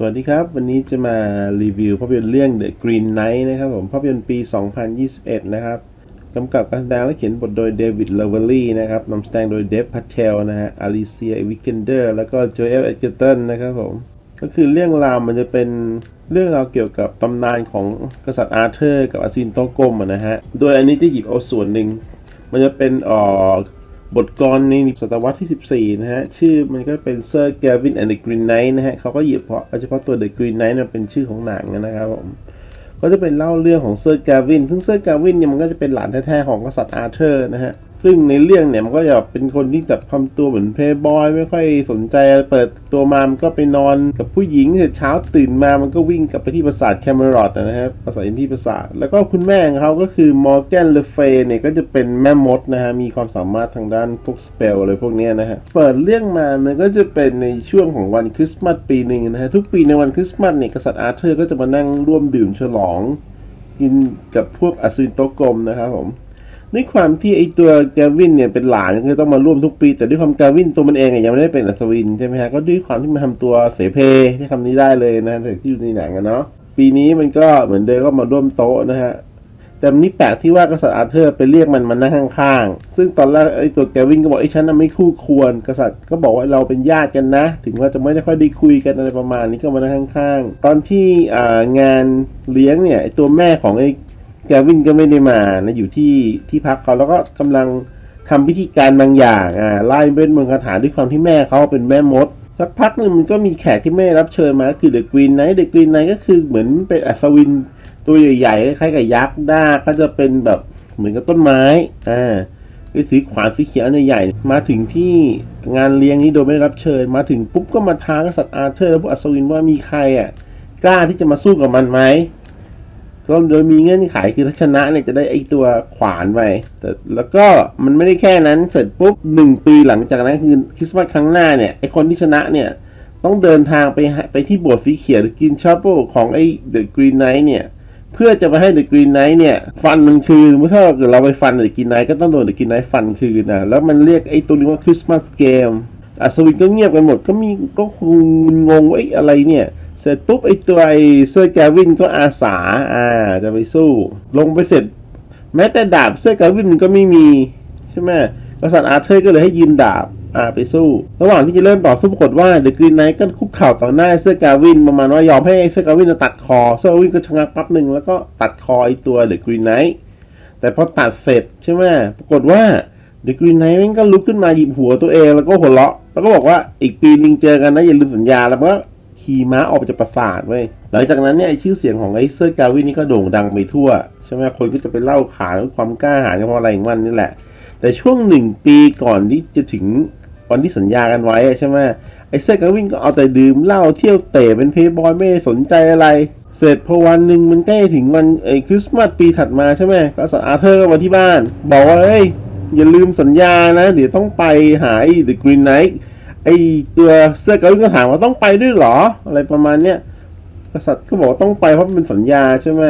สวัสดีครับ วันนี้จะมารีวิวภาพยนตร์เรื่อง The Green Knight นะครับผมภาพยนตร์ปี 2021 นะครับกำกับการแสดงและเขียนบทโดยเดวิดเลเวอรี่นะครับนำแสดงโดยเดฟพัทเทลนะฮะอลิเซียวิกเกนเดอร์แล้วก็โจเอลเอ็ดเกเตนนะครับผม ก็คือเรื่องราวมันจะเป็นเรื่องราวเกี่ยวกับตำนานของกษัตริย์อาร์เธอร์ กับอาซินโตกรมนะฮะ โดยอันนี้จะหยิบเอาส่วนหนึ่ง มันจะเป็นอ่อ บทกรในศตวรรษที่ 14 นะฮะ ชื่อมันก็เป็นเซอร์แกวินแอนด์เดอะกรีนไนท์นะฮะเขาก็หยิบเพราะเฉพาะตัวเดอะกรีนไนท์มันเป็นชื่อของหนังนะครับผม ก็จะเป็นเล่าเรื่องของเซอร์กาวิน ซึ่งเซอร์กาวินเนี่ยมันก็จะเป็นหลานแท้ๆของกษัตริย์อาร์เธอร์นะฮะ ซึ่งในเรื่องเนี่ยมันก็จะเป็นคนที่แบบทำตัวเหมือนเพย์บอยไม่ค่อยสนใจ เปิดตัวมามันก็ไปนอนกับผู้หญิงเสร็จเช้าตื่นมามันก็วิ่งกลับไปที่ปราสาทแคมเมรอดนะฮะปราสาทอินที่ปราสาท แล้วก็คุณแม่ของเขาก็คือมอร์แกนเลเฟเนี่ยก็จะเป็นแม่มดนะฮะ มีความสามารถทางด้านพวกสเปลอะไรพวกนี้นะฮะ เปิดเรื่องมามันก็จะเป็นในช่วงของวันคริสต์มาสปีหนึ่งนะฮะ ทุกปีในวันคริสต์มาสเนี่ยกษัตริย์อาร์เธอร์ก็จะมานั่งร่วมดื่มฉลองกินกับพวกอสุรินโตกรมนะครับผมด้วยความที่ไอตัวแกวินเนี่ยเป็นหลานก็ต้องมาร่วมทุกปี แต่ด้วยความแกวินตัวมันเองยังไม่ได้เป็นอัศวินใช่ไหมฮะก็ด้วยความที่มันทำตัวเสเพใช้คำนี้ได้เลยนะแต่ที่อยู่ในหนังอะเนาะปีนี้มันก็เหมือนเดิมก็มาร่วมโต๊ะนะฮะ แต่นี่แปลกที่ว่ากษัตริย์อาเธอร์ไปเรียกมันมานั่งข้างๆ ซึ่งตอนแรกไอ้ตัวแกวินก็บอกไอ้ฉันน่ะไม่คู่ควร กษัตริย์ก็บอกว่าเราเป็นญาติกันนะ ถึงว่าจะไม่ได้ค่อยได้คุยกันอะไรประมาณนี้ก็มานั่งข้างๆ ตอนที่งานเลี้ยงเนี่ยไอตัวแม่ของไอ้แกวินก็ไม่ได้มานะอยู่ที่ที่พักเขาแล้วก็กำลังทำพิธีการบางอย่างอ่าไล่เวทมนต์คาถาด้วยความที่แม่เขาเป็นแม่มดสักพักหนึ่งมันก็มีแขกที่ไม่รับเชิญมาคือเดอะกรีนไนท์เดอะกรีนไนท์ก็คือเหมือนเป็นอัศวิน ตัวใหญ่ๆคล้ายกับยักษ์ด้าก็จะเป็นแบบเหมือนกับต้นไม้อ่าด้สีขวานสีเขียวใหญ่ๆมาถึงที่งานเลี้ยงนี้โดยไม่ได้รับเชิญ มาถึงปุ๊บก็มาท้ากษัตริย์อาร์เธอร์และพวกอัศวินว่ามีใครอะกล้าที่จะมาสู้กับมันไหมก็โดยมีเงื่อนไขคือถ้าชนะเนี่ยจะได้ไอตัวขวานไปแต่แล้วก็มันไม่ได้แค่นั้นเสร็จปุ๊บหนึ่งปีหลังจากนั้นคือคริสต์มาสครั้งหน้าเนี่ยไอคนที่ชนะเนี่ยต้องเดินทางไปไปที่โบสถ์สีเขียวหรือกินชอปเปิลของไอเดอะกรีนไนท์เนี่ย เพื่อจะไปให้เดอะกรีนไนท์เนี่ย ฟันมันคืนเมื่อถ้าเกิดเราไปฟันเดอะกรีนไนท์ก็ต้องโดนเดอะกรีนไนท์ฟันคืนนะแล้วมันเรียกไอ้ตัวนี้ว่าคริสต์มาสเกมอัศวินก็เงียบกันหมดก็มีก็คงงงว่าไอ้อะไรเนี่ย เสร็จปุ๊บไอ้ตัวไอ้เซอร์แกวินก็อาสาอ่าจะไปสู้ ลงไปเสร็จ แม้แต่ดาบเซอร์แกวินมันก็ไม่มีใช่ไหมกษัตริย์อาเธอร์ก็เลยให้ยืมดาบ อ่าไปสู้ ระหว่างที่จะเริ่มต่อสู้ปรากฏว่าเดอะกรีนไนท์ก็คุกเข่าต่อหน้าเซอร์แกวินประมาณว่ายอมให้เซอร์แกวินตัดคอเซอร์แกวินก็ชะงักแป๊บหนึ่งแล้วก็ตัดคอไอตัวเดอะกรีนไนท์แต่พอตัดเสร็จใช่ไหมปรากฏว่าเดอะกรีนไนท์มันก็ลุกขึ้นมาหยิบหัวตัวเองแล้วก็หัวเราะแล้วก็บอกว่าอีกปีนึงเจอกันนะอย่าลืมสัญญาแล้วก็ขี่ม้าออกไปจากปราสาทเว้ยหลังจากนั้นเนี่ยชื่อเสียงของไอ้เซอร์กาวินนี่ก็โด่งดังไปทั่วใช่ไหมคนก็จะไปเล่าขานความกล้าหาญเพราะอะไรของมันนี่แหละ แต่ช่วงหนึ่งปีก่อนที่จะถึง วันที่สัญญากันไว้ใช่ไหมไอ้เซอร์กาวินก็เอาแต่ดื่มเหล้าเที่ยวเตะเป็นเพย์บอยไม่สนใจอะไร เสร็จพอวันหนึ่งมันใกล้ถึงวันไอ้คริสต์มาสปีถัดมาใช่ไหมก็สัตว์อาเธอร์ก็มาที่บ้าน บอกว่าเฮ้ยอย่าลืมสัญญานะ เดี๋ยวต้องไปหาไอ้ The Green Knight ไอตัวเสื้อกาวินก็ถามว่าต้องไปด้วยเหรอ อะไรประมาณเนี้ยกษัตริย์ก็บอกต้องไปเพราะมันเป็นสัญญาใช่ไหม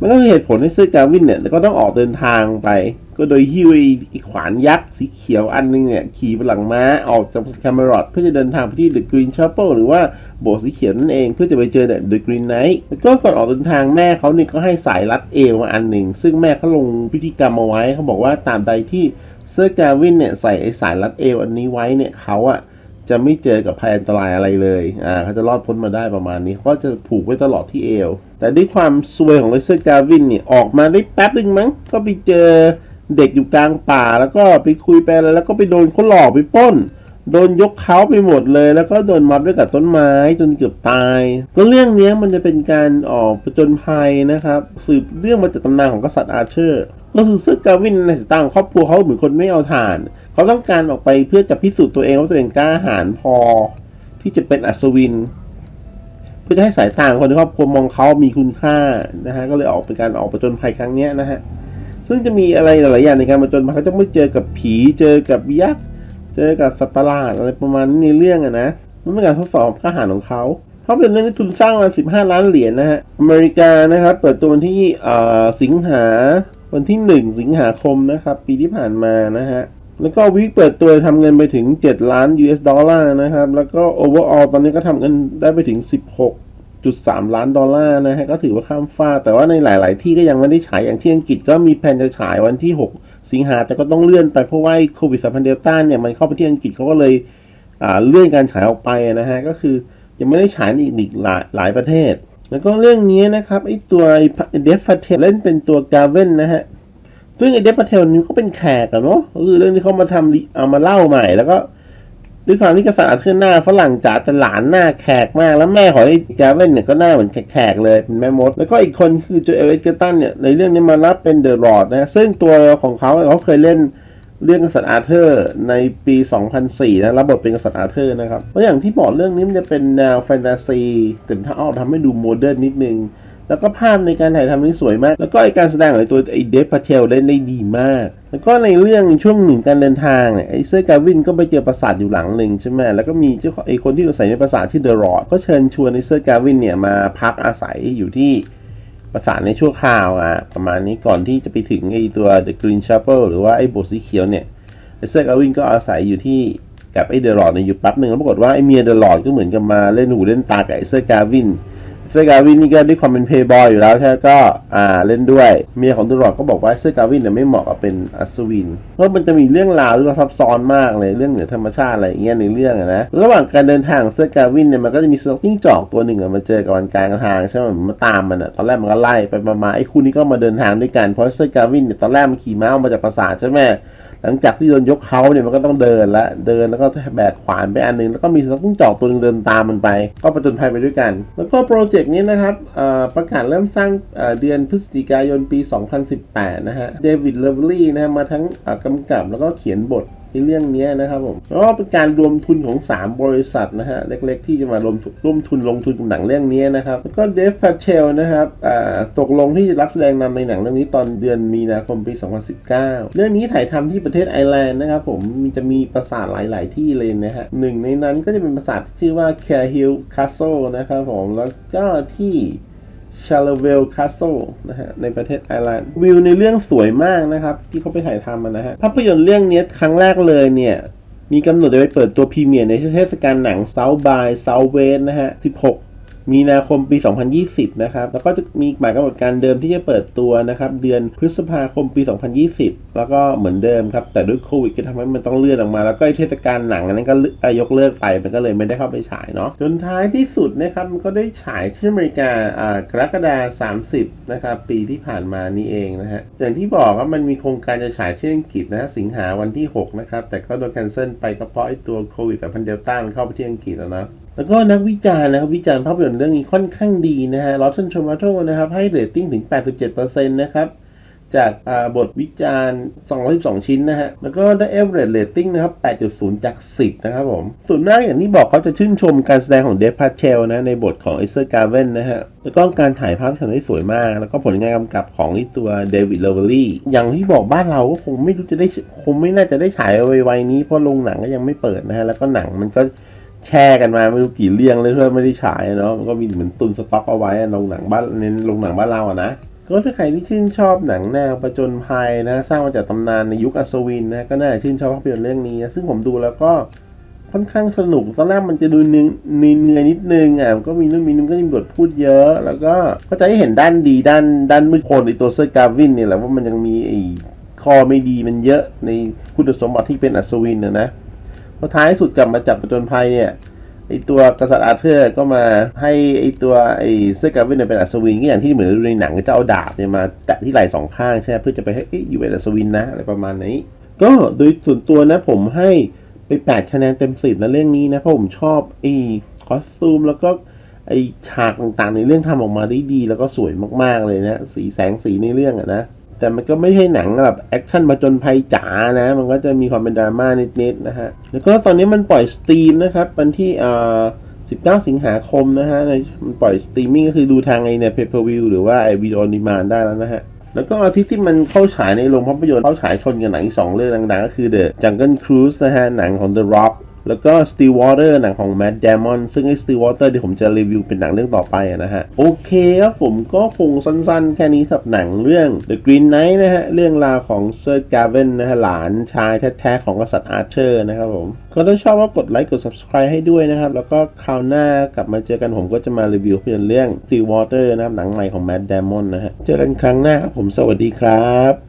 มันก็คือเหตุผลให้เสื้อกาวินเนี่ยก็ต้องออกเดินทางไป ก็โดยหิ้วอ้ไอ้ขวานยักษ์สีเขียวอันนึงเนี่ย ขี่ไปหลังม้าออกจากแคมเมรอดเพื่อจะเดินทางไปที่ The Green Chapel หรือว่าโบสถ์สีเขียวนั่นเองเพื่อจะไปเจอ The Green Knight แล้วก็ก่อนออกเดินทางแม่เขาเนี่ยก็ให้สายรัดเอวมาอันหนึ่ง ซึ่งแม่เขาลงพิธีกรรมเอาไว้เขาบอกว่าตามใดที่เซอร์กาวินเนี่ยใส่ไอ้สายรัดเอวอันนี้ไว้เนี่ยเขาอะจะไม่เจอกับภัยอันตรายอะไรเลย อ่า เขาจะรอดพ้นมาได้ประมาณนี้ เขาก็จะผูกไว้ตลอดที่เอว แต่ด้วยความซวยของเลเซอร์กาวินเนี่ย ออกมาได้แป๊บนึงมั้ง ก็ไปเจอ เด็กอยู่กลางป่าแล้วก็ไปคุยไปอะไรแล้วก็ไปโดนเขาหลอกไปป้น โดนยกเขาไปหมดเลย แล้วก็โดนมัดด้วยกับต้นไม้จนเกือบตาย ก็เรื่องนี้มันจะเป็นการออกประจนภัยนะครับ สืบเรื่องมาจากตำนานของกษัตริย์อาเธอร์ก็คือซึ่งกาวินในสายตาของครอบครัวเขาเหมือนคนไม่เอาฐาน เขาต้องการออกไปเพื่อจะพิสูจน์ตัวเองว่าตัวเองกล้าหาญพอ ที่จะเป็นอัศวิน เพื่อจะให้สายตาของคนในครอบครัวมองเขามีคุณค่านะฮะก็เลยออกเป็นการออกประจนภัยครั้งนี้นะฮะ ซึ่งจะมีอะไรหลาย ๆ อย่างในการประจนภัยเขาจะไม่เจอกับผีเจอกับยักษ์เจอกับสัตว์ประหลาดอะไรประมาณนี้ในเรื่องอะนะมันเป็นการทดสอบกล้าหาญของเขาเขาเป็นเรื่องที่ทุนสร้างมา 15 ล้านเหรียญนะฮะอเมริกานะครับเปิดตัววันที่สิงหาวันที่ 1 สิงหาคมนะครับปีที่ผ่านมานะฮะแล้วก็วิกเปิดตัวทำเงินไปถึง 7 ล้าน US ดอลลาร์นะครับ แล้วก็ overall ตอนนี้ก็ทำเงินได้ไปถึง 16 6.3 ล้านดอลลาร์นะฮะก็ถือว่าข้ามฟ้า แต่ว่าในหลาย ๆ ที่ก็ยังไม่ได้ฉายอย่างที่อังกฤษก็มีแผนจะฉายวันที่ 6 สิงหาแต่ก็ต้องเลื่อนไปเพราะว่าโควิดสายพันธุ์เดลต้าเนี่ยมันเข้าไปที่อังกฤษเขาก็เลยอ่าเลื่อนการฉายออกไปนะฮะก็คือยังไม่ได้ฉายในอีกหลายหลายประเทศ แล้วก็เรื่องนี้นะครับไอตัวเดฟฟาเทลเล่นเป็นตัวกาเวนนะฮะซึ่งไอเดฟฟาเทลนี่ก็เป็นแขกอะเนาะก็คือเรื่องที่เขามาทำเอามาเล่าใหม่แล้วก็ ด้วยความที่กษัตริย์อาเธอร์หน้าฝรั่งจ๋าแต่หลานหน้าแขกมาก แล้วแม่ของไอ้กาเวนเนี่ยก็หน้าเหมือนแขกๆเลยเป็นแม่มด แล้วก็อีกคนคือโจเอลเอสเกอร์ตันเนี่ยในเรื่องนี้มารับเป็นเดอะรอดนะฮะซึ่งตัวของเขาเขาเคยเล่นเรื่องกษัตริย์อาเธอร์ในปี 2004 นะรับบทเป็นกษัตริย์อาเธอร์นะครับเพราะอย่างที่บอกเรื่องนี้มันจะเป็นแนวแฟนตาซีแต่ถ้าเอาทำให้ดูโมเดิร์นนิดนึง แล้วก็ภาพในการถ่ายทำนี่สวยมาก แล้วก็ไอการแสดงของไอตัวไอเดฟพาเทลเล่นได้ดีมาก แล้วก็ในเรื่องช่วงหนึ่งการเดินทางเนี่ยไอเซอร์กาวินก็ไปเจอปราสาทอยู่หลังหนึ่งใช่ไหมแล้วก็มีเจ้าไอคนที่อาศัยในปราสาทที่เดอะรอดก็เชิญชวนไอเซอร์กาวินเนี่ยมาพักอาศัยอยู่ที่ประสานในชั่วคราวอะประมาณนี้ก่อนที่จะไปถึงไอตัว The Green Chapel หรือว่าไอโบสถ์สีเขียวเนี่ยไอเซอร์กาวินก็อาศัยอยู่ที่กับไอเดอะลอดเนี่ยอยู่แป๊บหนึ่งแล้วปรากฏว่าไอเมียเดอะลอดก็เหมือนกับมาเล่นหูเล่นตากับไอเซอร์กาวิน เซอร์กาวินนี่ก็ด้วยความเป็นเพย์บอยอยู่แล้วใช่ไหมก็อ่าเล่นด้วยเมียของเดอะลอดก็บอกว่าเซอร์กาวินเนี่ยไม่เหมาะกับเป็นอัศวินเพราะมันจะมีเรื่องราวที่ซับซ้อนมากเลยเรื่องเหนือธรรมชาติอะไรอย่างเงี้ยในเรื่องนะระหว่างการเดินทางเซอร์กาวินเนี่ยมันก็จะมีสติ้งจอกตัวหนึ่งมาเจอกับวันกลางทางใช่ไหมมันมาตามมันอะตอนแรกมันก็ไล่ไปมาๆไอ้คู่นี้ก็มาเดินทางด้วยกันเพราะเซอร์กาวินเนี่ยตอนแรกมันขี่ม้าออกมาจากปราสาทใช่ไหม หลังจากที่โดนยกเขาเนี่ยมันก็ต้องเดินละเดินแล้วก็แบกขวานไปอันหนึง แล้วก็มีสติ้งจอกตัวหนึงเดินตามมันไป ก็ประจนภัยไปด้วยกัน แล้วก็โปรเจกต์นี้นะครับประกาศเริ่มสร้างเดือนพฤศจิกายนปี 2018 นะฮะเดวิดเลเวอรี่นะฮะมาทั้งกำกับแล้วก็เขียนบท เรื่องนี้นะครับผมก็เป็นการรวมทุนของ 3 บริษัทนะฮะเล็กๆ ที่จะมารวมร่วมทุนลงทุนกับหนังเรื่องนี้นะครับแล้วก็เดฟพาเชลนะครับตกลงที่จะรับแสดงนำในหนังเรื่องนี้ตอนเดือนมีนาคมปี 2019 เรื่องนี้ถ่ายทำที่ประเทศไอร์แลนด์นะครับผมมีจะมีปราสาทหลาย ๆ ที่เลยนะฮะหนึ่งในนั้นก็จะเป็นปราสาทที่ชื่อว่าแคร์ฮิลคาสเซิลนะครับผมแล้วก็ที่ ชาร์ลเวลคาสเซิลนะฮะในประเทศไอร์แลนด์วิวในเรื่องสวยมากนะครับ ที่เขาไปถ่ายทำมันนะฮะภาพยนตร์เรื่องนี้ครั้งแรกเลยเนี่ยมีกำหนดจะไปเปิดตัวพรีเมียร์ในเทศกาลหนัง South by Southwest นะฮะ 16 มีนาคมปี 2020 นะครับ แล้วก็จะมีหมายกำหนดการเดิมที่จะเปิดตัวนะครับ เดือนพฤษภาคมปี 2020 แล้วก็เหมือนเดิมครับ แต่ด้วยโควิดก็ทำให้มันต้องเลื่อนออกมา แล้วก็เทศกาลหนังอันนั้นก็ยกเลิกไป มันก็เลยไม่ได้เข้าไปฉายเนาะ จนท้ายที่สุดนะครับ มันก็ได้ฉายที่อเมริกา อ่ากรกฎาคม 30 นะครับ ปีที่ผ่านมานี่เองนะฮะ อย่างที่บอกว่ามันมีโครงการจะฉายที่อังกฤษนะสิงหาวันที่ 6 นะครับ แต่ก็โดนแคนเซิลไปก็เพราะไอ้ตัวโควิดสายพันเดลต้ามันเข้าไปที่อังกฤษแล้วนะ แล้วก็นักวิจารณ์นะครับวิจารณ์ภาพยนตร์เรื่องนี้ค่อนข้างดีนะฮะ Rotten Tomato นะครับ ให้เรตติ้งถึง 87%นะครับ จากบทวิจารณ์ 212 ชิ้นนะฮะ แล้วก็ได้ average rating นะครับ 8.0 จาก 10 นะครับผม ส่วนมากอย่างที่บอกเขาจะชื่นชมการแสดงของเดฟพาเชลนะ ในบทของเอเซอร์การเวนนะฮะ แล้วก็การถ่ายภาพทำได้สวยมาก แล้วก็ผลงานกำกับของตัวเดวิดเลเวอรี่อย่างที่บอกบ้านเราก็คงไม่รู้จะได้คงไม่น่าจะได้ฉายไวๆนี้เพราะโรงหนังก็ยังไม่เปิดนะฮะแล้วก็หนังมันก็ แช่กันมาไม่รู้กี่เรื่องเลยเพื่อไม่ได้ฉายเนาะมันก็มีเหมือนตุนสต็อกเอาไว้อะโรงหนังบ้านในโรงหนังบ้านเราอะนะก็ถ้าใครที่ชื่นชอบหนังแนวประจนภัยนะ สร้างมาจากตำนานในยุคอัศวินนะก็น่าชื่นชอบภาพยนตร์เรื่องนี้นะซึ่งผมดูแล้วก็ค่อนข้างสนุกตอนแรกมันจะดูเนื้อเนื้อนิดนึงอะมันก็มีนู่นมีนี่นก็มีบทพูดเยอะ แล้วก็ก็จะให้เห็นด้านดีด้านด้านมืดคนในตัวเซอร์กาวินเนี่ยแหละว่ามันยังมีไอ้ข้อไม่ดีมันเยอะในคุณสมบัติที่เป็นอัศวินนะนะ พอท้ายสุดกลับมาจับประจนภัยเนี่ยไอตัวกษัตริย์อาเธอร์ก็มาให้ไอตัวไอเซอร์กาวินเนี่ยเป็นอัศวินก็อย่างที่เหมือนในหนังจะเอาดาบเนี่ยมาแตะที่ไหล่สองข้างใช่เพื่อจะไปให้เอ๊ะอยู่เป็นอัศวินนะอะไรประมาณนี้ ก็โดยส่วนตัวนะผมให้ไป8คะแนนเต็มสิบนะเรื่องนี้นะเพราะผมชอบไอคอสตูมแล้วก็ไอฉากต่างๆในเรื่องทำออกมาได้ดี แล้วก็สวยมากๆเลยนะ สีแสงสีในเรื่องอะนะ แต่มันก็ไม่ใช่หนังแบบแอคชั่นมาจนภัยจ๋านะ มันก็จะมีความเป็นดราม่านิดๆนะฮะ แล้วก็ตอนนี้มันปล่อยสตรีมนะครับวันที่อ่า19 สิงหาคมนะฮะในมันปล่อยสตรีมมิ่งก็คือดูทางไอเนี่ยเพเพอร์วิวหรือว่าไอวีดีโอนิมานได้แล้วนะฮะ แล้วก็อาทิตย์ที่มันเข้าฉายในโรงภาพยนตร์เข้าฉายชนกับหนังอีกสองเรื่องดังๆ ก็คือ The Jungle Cruise นะฮะหนังของ The Rock แล้วก็ Still Water หนังของ Matt Damon ซึ่งไอ้ Still Water ที่ผมจะรีวิวเป็นหนังเรื่องต่อไปนะฮะ โอเคครับผมก็คงสั้นๆ แค่นี้สำหรับหนังเรื่อง The Green Knight นะฮะ เรื่องราวของ Sir Gawain นะฮะ หลานชายแท้ๆ ของกษัตริย์อาร์เชอร์นะครับผม ก็ถ้าชอบก็กดไลค์กด subscribe ให้ด้วยนะครับ แล้วก็คราวหน้ากลับมาเจอกันผมก็จะมารีวิวภาพยนเรื่อง Still Water นะครับหนังใหม่ของ Matt Damon นะฮะ เจอกันครั้งหน้าครับผมสวัสดีครับ